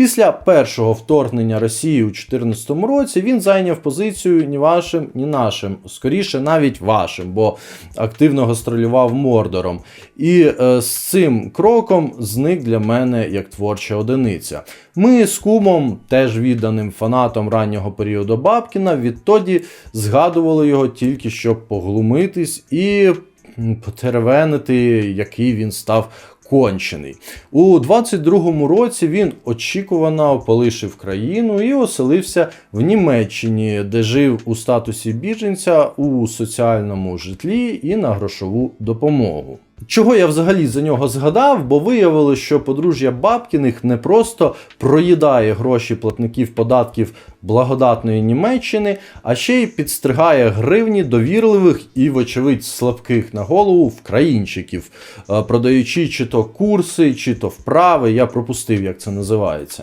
Після першого вторгнення Росії у 2014 році він зайняв позицію ні вашим, ні нашим, скоріше навіть вашим, бо активно гастролював Мордором. І е, з цим кроком зник для мене як творча одиниця. Ми з кумом, теж відданим фанатом раннього періоду Бабкіна, відтоді згадували його тільки щоб поглумитись і м, потеревенити, який він став кончений. У 22-му році він очікувано полишив країну і оселився в Німеччині, де жив у статусі біженця у соціальному житлі і на грошову допомогу. Чого я взагалі за нього згадав, бо виявилося, що подружжя Бабкіних не просто проїдає гроші платників податків благодатної Німеччини, а ще й підстригає гривні довірливих і, вочевидь, слабких на голову вкраїнчиків, е, продаючи чи то курси, чи то вправи. Я пропустив, як це називається.